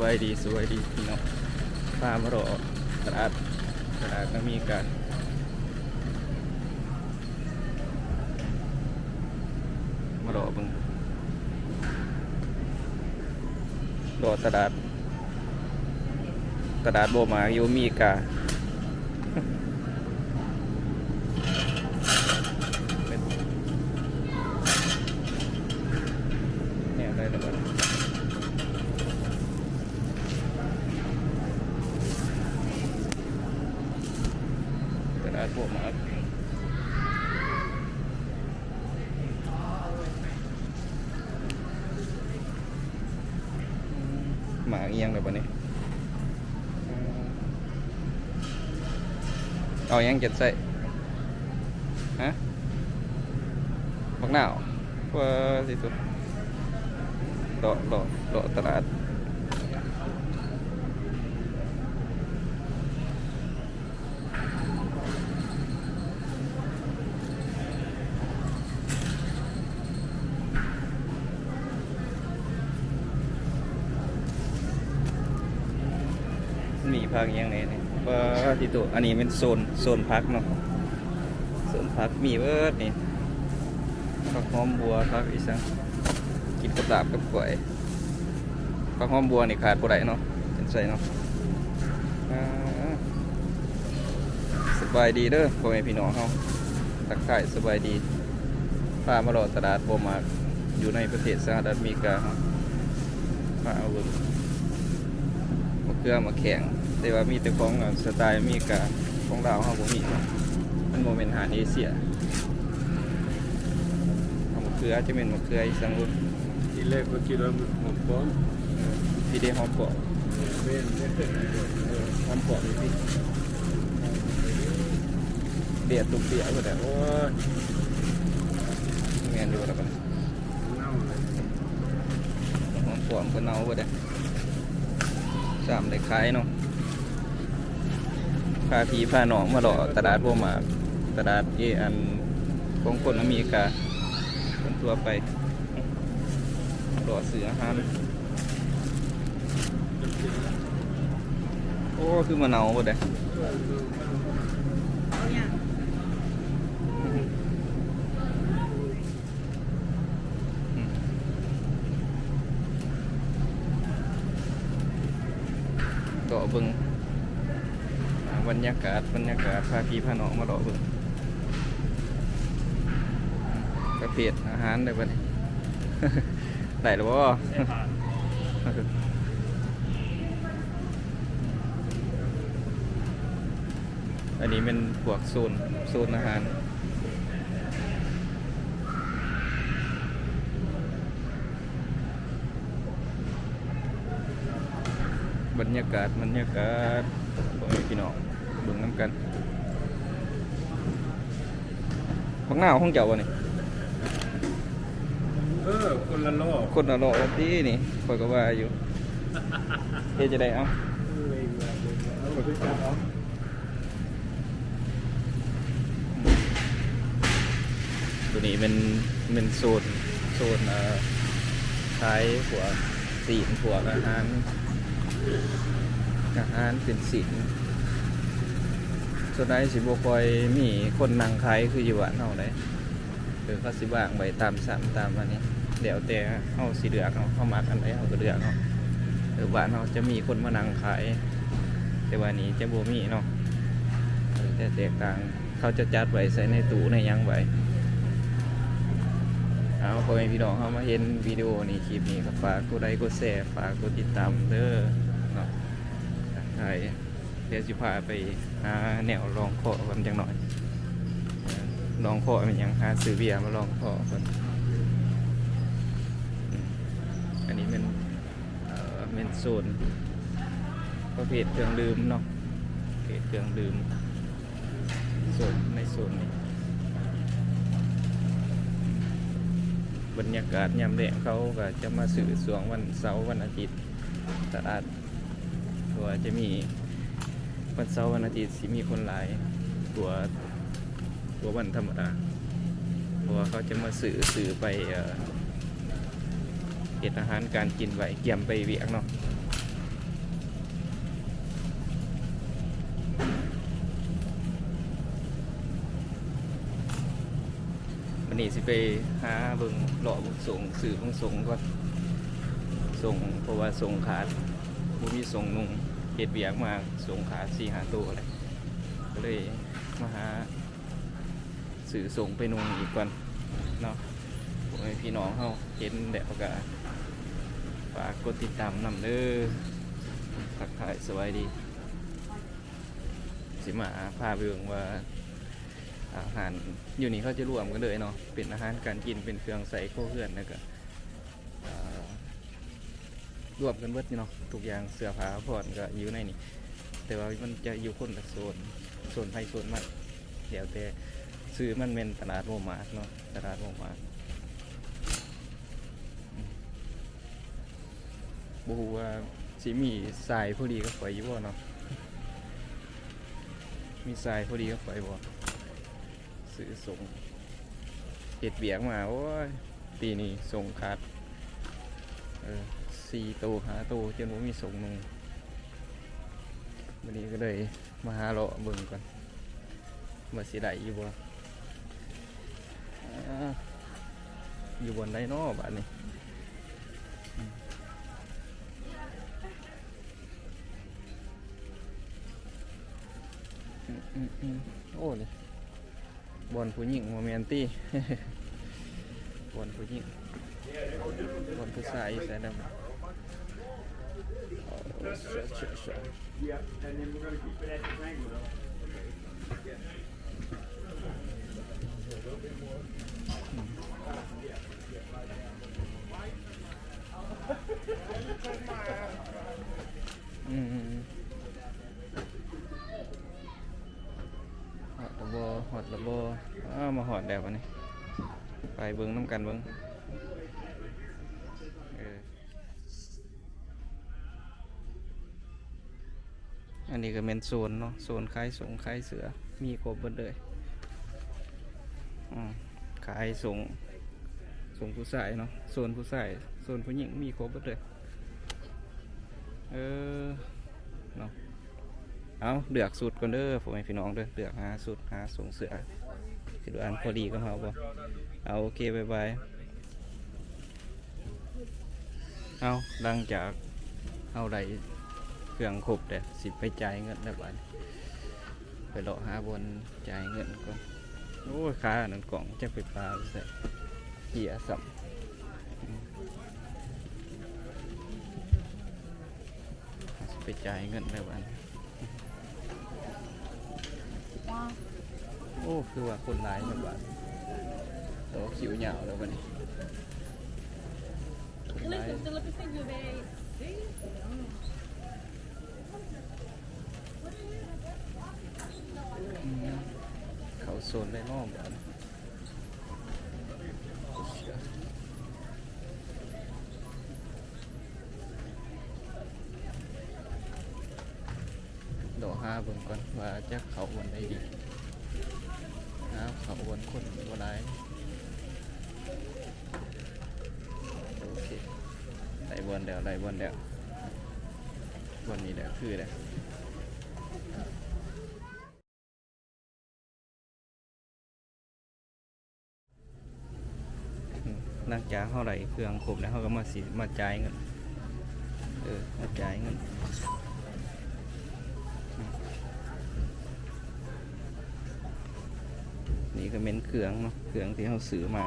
วยดีสวยดีพี่น้องฟาร์มรอตลาดตลาดน้ำมีกันมารอบึงรอตลาดตลาดโบมาอยู่มีกา เป็นเนี่ยได้แล้วบัดตลาดโบมา หมาเอียงเลยปะเนี่ยเอายังเจ็ดใส่ฮะบักหนาวเพื่อสิสุดโดดโดดโดดตลาดมี พักยังไงเนี่ยว่าสิตุอันนี้เป็นโซนโซนพักเนาะโซนพักมีเบิร์ดนี่ผักหอมบัวผักอีสังกินกับลาบกับกล้วยผักหอมบัวนี่ขาดบ่ได้เนาะเป็นใส่เนาะสบายดีเด้อพ่อแม่พี่น้องเฮาทักทายสบายดีพามารอตลาดบ่มากอยู่ในประเทศสหรัฐอเมริกาเฮาพาเอาเบิ่งมาเครื่องมาแข่ง แต่ว่ามีแต่ของอะสไตล์อเมริกาของลาวเฮาบ่มีเนาะมันบ่แม่นอาหารเอเชียเอามะเขือจะเป็นมะเขืออีสังบุญที่แรกก็คิดว่ามันหอมป้อมพี่ได้หอมปอกเว้นไม่เสร็จเลยหอมปอกนี่พี่เดียดตุกเดียดก็ได้โอ้ยแม่นดูแล้วกันเน่าเลยหอมปอกก็เน่าก็ได้สามได้ขายเนาะ พาพีพาหนองมาหล่อตลาดพวหมาตลาดเออันของคนอเมริกาคนตัวไปหล่อเสืออาหารโอ้ คือมะนาวหมดเลยเบิ่งอ่าบ รรยากาศบรรยากาศพาพี่พาน้องมาเลาะเบิ่งประเภทอาหารได้บ่เนี่ยได้หรือบ่าอันนี้เป็นพวกโซนโซนอาหารบรรยากาศบรรยากาศพ่อแม่พี่น้อง บิ่งน้ำกันพักหน้าห้องเจ้าวะนี่เออคนละโลกคนละโลกที่นี่คอยก็ว่าอยู่เฮ็ดจะได้เอ้าเอาไปจับเอาตัวนี้เป็นเป็นโซนโซนเอ่อขายหัวสีนหัวอาหารอาหารเป็นสิน ส่วนใดสิบ่ค่อยมีคนนั่งขายคืออยู่บ้านเฮาได้คือเขาสิว่างไว้ตามสามตามอันนี้เดี๋ยวแต่เฮาสิเลือกเฮาเฮามักอันใดเฮาก็เลือกเนาะหรือบ้านเฮาจะมีคนมานั่งขาย แต่ว่านี้จะบ่มีเนาะเออแต่แตกต่างเขาจะจัดไว้ใส่ในตู้ในยังไว้เอาพ่อแม่พี่น้องเขามาเห็นวิดีโอนี้คลิปนี้ก็ฝากกดไลค์กดแชร์ฝากกดติดตามเด้อเนาะใช่ เดี๋ยวสิพาไปหาแนวลองคอกันจังหน่อยลองคอเป็นยังหาซื้อเบียร์มาลองคอกันอันนี้เป็นเป็นโซนประเภทเครื่องดื่มเนาะประเภทเครื่องดื่มโซนในโซนนี้บรรยากาศยามแลงเขาก็จะมาสื่อสวงวันเสาร์วันอาทิตย์ตลาดเพราะว่าจะมี วันเสาร์วันอาทิตย์สิมีคนหลายตัวตัววันธรรมดาเพราะว่าเขาจะมาสื่อสื่อไปเก็ดอาหารการกินไหวเกียมไปเวียงเนาะวันนี้สิไปหาเบิ่งหล่อบุกส่งสื่อบุกส่งก่อนส่งเพราะว่าส่งขาดบุมีส่งนุ่ง เฮ็ดเบียกมาส่งขาด4 5ตัวเลยก็เลยมาหาสื่อส่งไปนุ่งอีกก่อนเนาะผมให้พี่น้องเฮาเห็นแล้วก็ฝากกดติดตามนำเด้อทักทายสวัสดี สิมาพาไปเบิ่งว่าอาหารอยู่นี่เขาจะรวมกันเลยเนาะเป็นอาหารการกินเป็นเครื่องใส่โคเพื่อนแล้วก็ รวมกันเบิดนี่เนาะทุกอย่างเสื้อผ้าผ่อนก็อยู่ในนี่ แต่ว่ามันจะอยู่คนละโซนโซนไทยโซนมันเดี๋ยวแต่ซื้อมันเป็นตลาดโมมาเนาะตลาดโมมาบูว่าสิมีสายพอดีก็ฝอยอยู่บ่เนาะมีสายพอดีก็ฝอยบ่ซื้อส่งเห็ดเบียงมาโอ้ยปีนี้ส่งขาดเออ สี่ตัวหาตัวจนว่ามีส่งนึงวันนี้ก็เลยมาหาเลาะเบิ่งก่อนว่าสิได้อยู่บ่อ่าอยู่บนได้นอบ้านนี้โอ้นี่บอลผู้หญิงโมเมนตี้บอลผู้หญิงบอลผู้ชายใส่ดำ โอ้เสือเสือเสือ Yeah, and then we're gonna keep it at the angle though. อืมหอดระบอหอดระบออ้าวมาหอ อันนี้ก็เป็นโซนเนาะโซนขายส่งขายเสือ มีครบหมดเลยอืมขายส่งส่งผู้ชายเนาะโซนผู้ชายโซนผู้หญิงมีครบหมดเลย เออเนาะเอาเลือกสูตรก่อนเด้อผมให้พี่น้องเด้อเลือกหาสูตรหาส่งเสือคิดว่าอันพอดีก็เขาบ่เอาโอเคบายบายเอาหลังจากเอาได้ เครื่องครบเด้อสิไปจ่ายเงินได้บ้านไปเลาะหาบนจ่ายเงินก่อนโอ้ยขาอันนั้นกล่องจะไปปลาใส่เหี้ยสัมไปจ่ายเงินได้บ้านโอ้คือว่าคนร้ายแบบว่าตัวคิวเหยาวแล้ววันนี้คนร้าย Listen, still up to you, babe. See? อืมเขา โซนได้นอกบ้านดอกห้าเบิ่งก่อนว่าจะเขาบนได้ดีหาเขาบนคนบ่ร้ายโอเคได้บนแล้วได้บนแล้วบนนี้แหละคือแหละ จากเท่าไหร่เครื่องครบแล้วเขาก็มาสีมาจ่ายเงินเออมาจ่ายเงินนี่ก็เม้นเครื่องเนาะเครื่องที่เขาซื้อมา